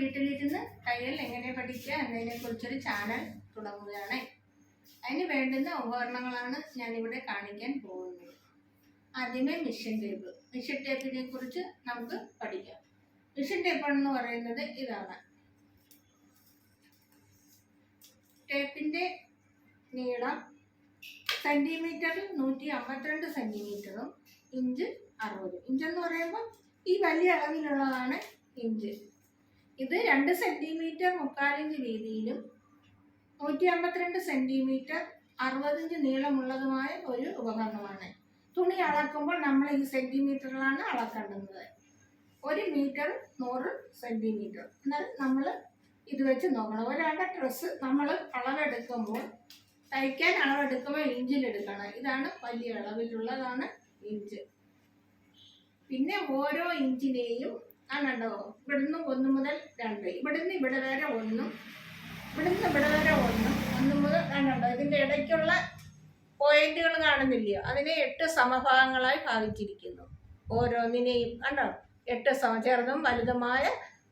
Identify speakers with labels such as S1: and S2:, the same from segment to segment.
S1: വീട്ടിലിരുന്ന് തയ്യൽ എങ്ങനെ പഠിക്കുക എന്നതിനെ കുറിച്ചൊരു ചാനൽ തുടങ്ങുകയാണ്. അതിന് വേണ്ടുന്ന ഉപകരണങ്ങളാണ് ഞാനിവിടെ കാണിക്കാൻ പോകുന്നത്. ആദ്യമേ മിഷൻ ടേപ്പ് മിഷൻ ടേപ്പിനെ കുറിച്ച് നമുക്ക് പഠിക്കാം. മിഷൻ ടേപ്പ് എന്ന് പറയുന്നത് ഇതാണ്. ടേപ്പിന്റെ നീളം സെന്റിമീറ്ററിൽ നൂറ്റി അമ്പത്തിരണ്ട് സെന്റിമീറ്ററും ഇഞ്ച് അറുപത്. ഇഞ്ചെന്ന് പറയുമ്പോൾ ഈ വലിയ അളവിലുള്ളതാണ് ഇഞ്ച്. ഇത് രണ്ട് സെന്റിമീറ്റർ മുക്കാലിഞ്ച് വീതിയിലും നൂറ്റി അമ്പത്തിരണ്ട് സെന്റിമീറ്റർ അറുപതിഞ്ച് നീളമുള്ളതുമായ ഒരു ഉപകരണമാണ്. തുണി അളക്കുമ്പോൾ നമ്മൾ ഈ സെന്റിമീറ്ററിലാണ് അളക്കേണ്ടുന്നത് ഒരു മീറ്റർ നൂറ് സെന്റിമീറ്റർ എന്നാൽ നമ്മൾ ഇത് വെച്ച് നോക്കണം. ഒരാളുടെ ഡ്രസ്സ് നമ്മൾ അളവെടുക്കുമ്പോൾ തയ്ക്കാൻ അളവെടുക്കുമ്പോൾ ഇഞ്ചിലെടുക്കണം ഇതാണ് വലിയ അളവിലുള്ളതാണ് ഇഞ്ച്. പിന്നെ ഓരോ ഇഞ്ചിനെയും ആണുണ്ടോ ഇവിടുന്ന് ഒന്ന് മുതൽ രണ്ട്. ഇവിടുന്ന് ഇവിടെ വരെ ഒന്നും ഇവിടുന്ന് ഇവിടെ വരെ ഒന്നും ഒന്ന് മുതൽ രണ്ടുണ്ടോ ഇതിന്റെ ഇടയ്ക്കുള്ള പോയിന്റുകൾ കാണുന്നില്ലയോ? അതിനെ എട്ട് സമഭാഗങ്ങളായി ഭാഗിച്ചിരിക്കുന്നു. ഓരോന്നിനെയും കണ്ടോ എട്ട് സമ ചെറുതും വലുതുമായ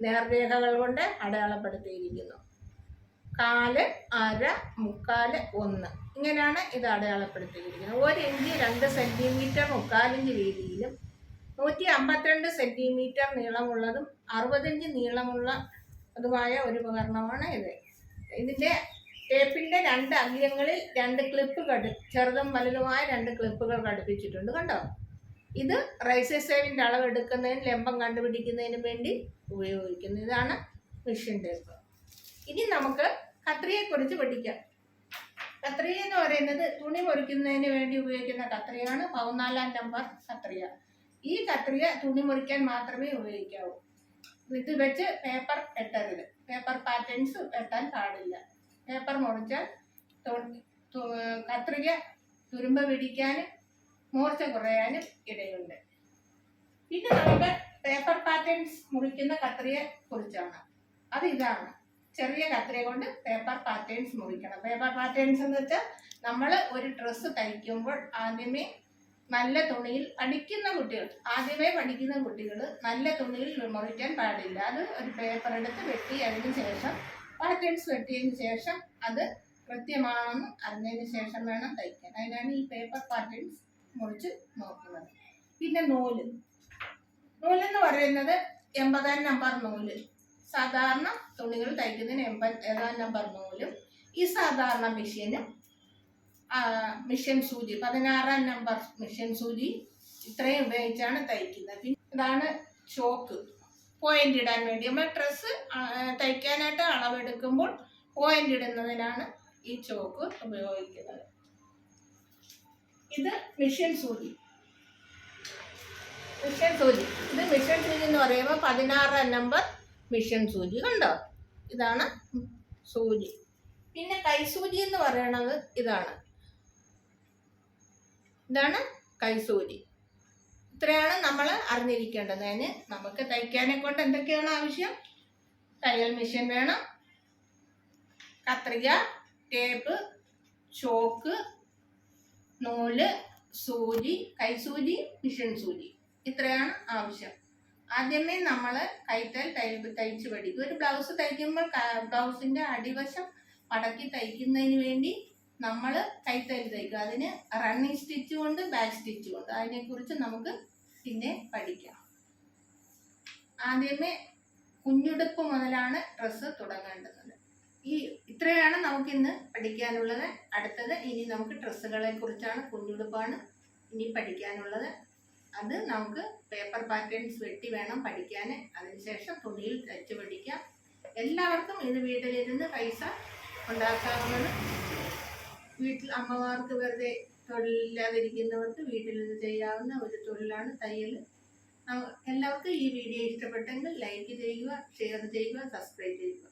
S1: നേർരേഖകൾ കൊണ്ട് അടയാളപ്പെടുത്തിയിരിക്കുന്നു. കാൽ അര മുക്കാൽ ഒന്ന്. ഇങ്ങനെയാണ് ഇത് അടയാളപ്പെടുത്തിയിരിക്കുന്നത്. ഒരു ഇഞ്ച് രണ്ട് സെന്റിമീറ്റർ മുക്കാലിഞ്ച് വീതിയിലും നൂറ്റി അമ്പത്തിരണ്ട് സെന്റിമീറ്റർ നീളമുള്ളതും അറുപത്തഞ്ച് നീളമുള്ള അതുമായ ഒരു ഉപകരണമാണ് ഇത്. ഇതിന്റെ ടേപ്പിന്റെ രണ്ട് അഗ്ര്യങ്ങളിൽ രണ്ട് ക്ലിപ്പ് ഘടി ചെറുതും വലുതുമായ രണ്ട് ക്ലിപ്പുകൾ ഘടിപ്പിച്ചിട്ടുണ്ട് കണ്ടോ? ഇത് റൈസസേവിന്റെ അളവ് എടുക്കുന്നതിന് ലംബം കണ്ടുപിടിക്കുന്നതിന് വേണ്ടി ഉപയോഗിക്കുന്നു. ഇതാണ് മിഷ്യൻ ടേപ്പ് ഇനി നമുക്ക് കത്രിയെക്കുറിച്ച് പഠിക്കാം. കത്രിയെന്ന് പറയുന്നത് തുണി മുറിക്കുന്നതിന് വേണ്ടി ഉപയോഗിക്കുന്ന കത്രിയാണ് പതിനാലാം നമ്പർ കത്രിക ഈ കത്രിക തുണി മുറിക്കാൻ മാത്രമേ ഉപയോഗിക്കാവൂ. ഇത് വെച്ച് പേപ്പർ വെട്ടരുത് പേപ്പർ പാറ്റേൺസ് വെട്ടാൻ പാടില്ല. പേപ്പർ മുറിച്ചാൽ കത്രിക തുരുമ്പ പിടിക്കാനും മൂർച്ച കുറയാനും ഇടയുണ്ട്. പിന്നെ നമുക്ക് പേപ്പർ പാറ്റേൺസ് മുറിക്കുന്ന കത്രിയെ കുറിച്ചാണ്. അത് ഇതാണ്. ചെറിയ കത്രിക കൊണ്ട് പേപ്പർ പാറ്റേൺസ് മുറിക്കണം. പേപ്പർ പാറ്റേൺസ് എന്ന് വെച്ചാൽ നമ്മൾ ഒരു ഡ്രസ്സ് തയ്ക്കുമ്പോൾ ആദ്യമേ നല്ല തുണിയിൽ പഠിക്കുന്ന കുട്ടികൾ ആദ്യമേ പഠിക്കുന്ന കുട്ടികൾ നല്ല തുണിയിൽ മുറിക്കാൻ പാടില്ല. അത് ഒരു പേപ്പർ എടുത്ത് വെട്ടി അതിന് ശേഷം പാറ്റേൺസ് വെട്ടിയതിന് ശേഷം അത് കൃത്യമാണെന്ന് അറിഞ്ഞതിന് ശേഷം വേണം തയ്ക്കാൻ. അതിനാണ് ഈ പേപ്പർ പാറ്റേൺസ് മുറിച്ച് നോക്കുന്നത്. പിന്നെ നൂൽ. നൂലെന്ന് പറയുന്നത് എൺപതാം നമ്പർ നൂൽ. സാധാരണ തുണികൾ തയ്ക്കുന്നതിന് എൺപത് ഏതാം നമ്പർ നൂലും ഈ സാധാരണ മെഷീനും മിഷൻ സൂചി പതിനാറാം നമ്പർ മിഷൻ സൂചി ഇത്രയും ഉപയോഗിച്ചാണ് തയ്ക്കുന്നത്. പിന്നെ ഇതാണ് ചോക്ക്. പോയിന്റ് ഇടാൻ വേണ്ടി. നമ്മൾ ഡ്രസ്സ് തയ്ക്കാനായിട്ട് അളവെടുക്കുമ്പോൾ പോയിന്റ് ഇടുന്നതിനാണ് ഈ ചോക്ക് ഉപയോഗിക്കുന്നത്. ഇത് മിഷൻ സൂചി. മിഷൻ സൂചി. ഇത് മിഷൻ സൂചി എന്ന് പറയുമ്പോൾ പതിനാറാം നമ്പർ മിഷൻ സൂചി കണ്ടോ? ഇതാണ് സൂചി. പിന്നെ കൈസൂചി എന്ന് പറയണത് ഇതാണ്. ഇതാണ് കൈസൂരി. ഇത്രയാണ് നമ്മൾ അറിഞ്ഞിരിക്കേണ്ടത്. അതിന് നമുക്ക് തയ്ക്കാനെ കൊണ്ട് എന്തൊക്കെയാണ് ആവശ്യം? തയ്യൽ മെഷീൻ വേണം. കത്രിക ടേപ്പ് ചോക്ക് നൂൽ സൂചി കൈസൂചി മിഷൻ സൂചി. ഇത്രയാണ് ആവശ്യം. ആദ്യമേ നമ്മൾ കൈത്തൽ തയ്യൽ തയ്ച്ച് പഠിക്കും. ഒരു ബ്ലൗസ് തയ്ക്കുമ്പോൾ ബ്ലൗസിന്റെ അടിവശം മടക്കി തയ്ക്കുന്നതിന് വേണ്ടി നമ്മൾ കൈത്തരി തയ്ക്കും അതിന് റണ്ണിങ് സ്റ്റിച്ച് കൊണ്ട് ബാക്ക് സ്റ്റിച്ച് കൊണ്ട്. അതിനെക്കുറിച്ച് നമുക്ക് പിന്നെ പഠിക്കാം. ആദ്യമേ കുഞ്ഞുടുപ്പ് മുതലാണ് ഡ്രസ്സ് തുടങ്ങേണ്ടത്. ഈ ഇത്രയാണ് നമുക്കിന്ന് പഠിക്കാനുള്ളത്. അടുത്തത് ഇനി നമുക്ക് ഡ്രസ്സുകളെ കുറിച്ചാണ് കുഞ്ഞുടുപ്പാണ് ഇനി പഠിക്കാനുള്ളത്. അത് നമുക്ക് പേപ്പർ പാറ്റേൺസ് വെട്ടി വേണം പഠിക്കാൻ അതിനുശേഷം തുണിയിൽ തയ്ച്ച് പഠിക്കാം എല്ലാവർക്കും ഇത് വീട്ടിലിരുന്ന് പൈസ ഉണ്ടാക്കാവുന്നത് വീട്ടിൽ അമ്മമാർക്ക് വെറുതെ തൊഴിലില്ലാതിരിക്കുന്നവർക്ക് വീട്ടിൽ ചെയ്യാവുന്ന ഒരു തൊഴിലാണ് തയ്യൽ. എല്ലാവർക്കും ഈ വീഡിയോ ഇഷ്ടപ്പെട്ടെങ്കിൽ ലൈക്ക് ചെയ്യുക ഷെയർ ചെയ്യുക സബ്സ്ക്രൈബ് ചെയ്യുക.